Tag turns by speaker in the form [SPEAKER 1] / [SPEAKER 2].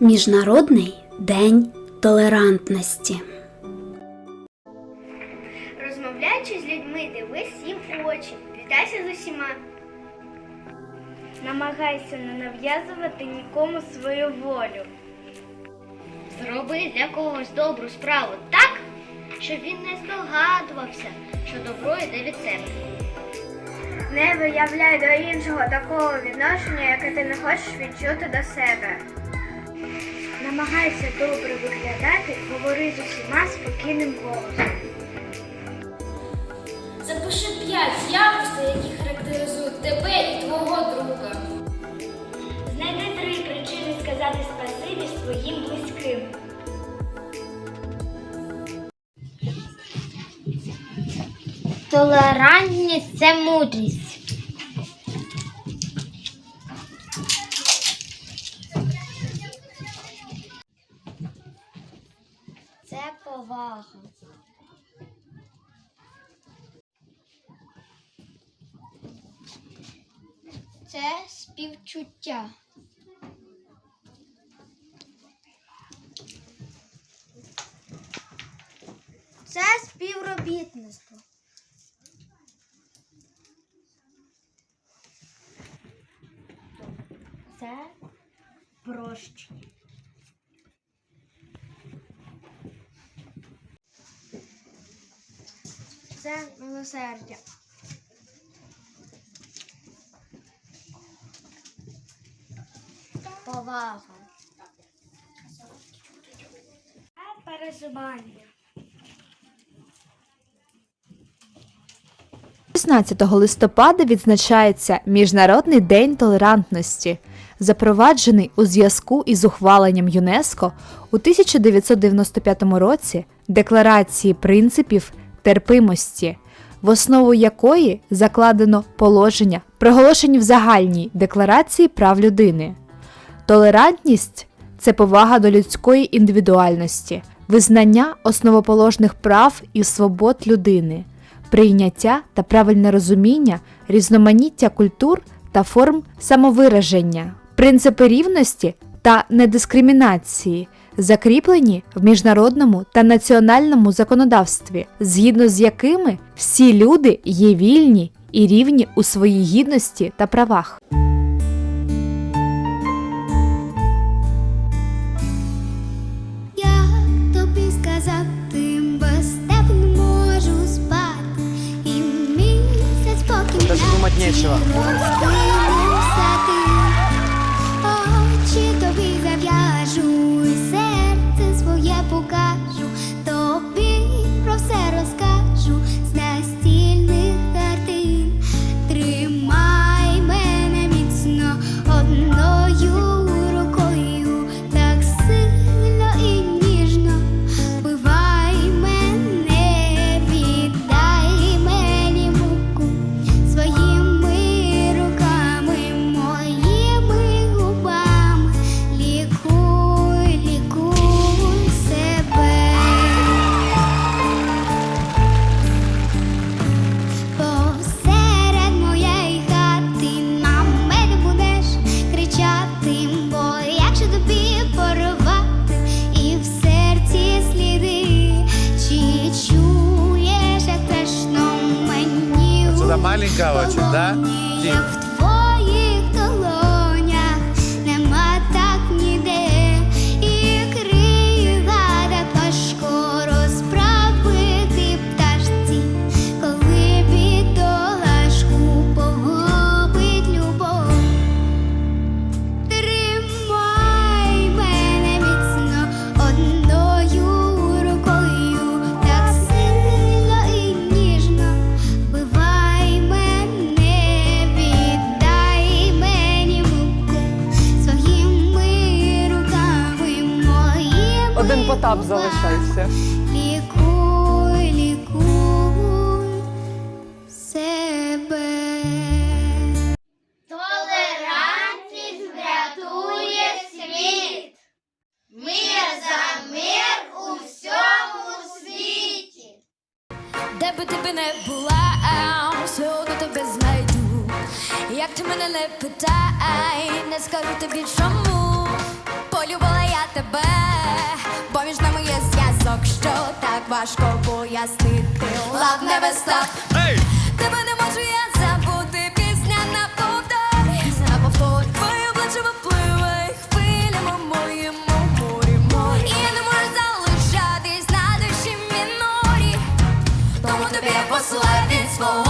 [SPEAKER 1] Міжнародний день толерантності.
[SPEAKER 2] Розмовляючи з людьми, дивись їм у очі, вітайся з усіма. Намагайся не нав'язувати нікому свою волю. Зроби для когось добру справу так, щоб він не здогадувався, що добро йде від себе. Не виявляй до іншого такого відношення, яке ти не хочеш відчути до себе. Намагайся добре виглядати, говори з усіма спокійним голосом.
[SPEAKER 3] Запиши п'ять якостей, які характеризують тебе і твого друга.
[SPEAKER 2] Знайди три причини сказати спасибі своїм близьким. Толерантність це мудрість. Це співчуття. Це співробітництво. Це прощення. Це милосердя. Повага. А переживання.
[SPEAKER 4] 16 листопада відзначається Міжнародний день толерантності, запроваджений у зв'язку із ухваленням ЮНЕСКО у 1995 році Декларації принципів терпимості, в основу якої закладено положення, проголошені в загальній декларації прав людини. Толерантність це повага до людської індивідуальності, визнання основоположних прав і свобод людини, прийняття та правильне розуміння різноманіття культур та форм самовираження, принципи рівності та недискримінації, закріплені в міжнародному та національному законодавстві, згідно з якими всі люди є вільні і рівні у своїй гідності та правах.
[SPEAKER 5] Даже думать нечего. Маленькая очень, да?
[SPEAKER 6] долоні,
[SPEAKER 7] Один потап залишайся.
[SPEAKER 6] Лікуй, лікуй себе.
[SPEAKER 2] Толерантність врятує світ. Мир за мир у всьому світі.
[SPEAKER 3] Де би ти би не була, все одно тебе знайду. Як ти мене не питай, не скажу тобі чому. Полюбила що так важко пояснити. Love never stop Тебе не можу я забути, пісня на повтор. На повтор. Твоє обличчя випливе хвилями моєму морі, морі І я не можу залишатись на душі мінорі. Тому тобі я послати свого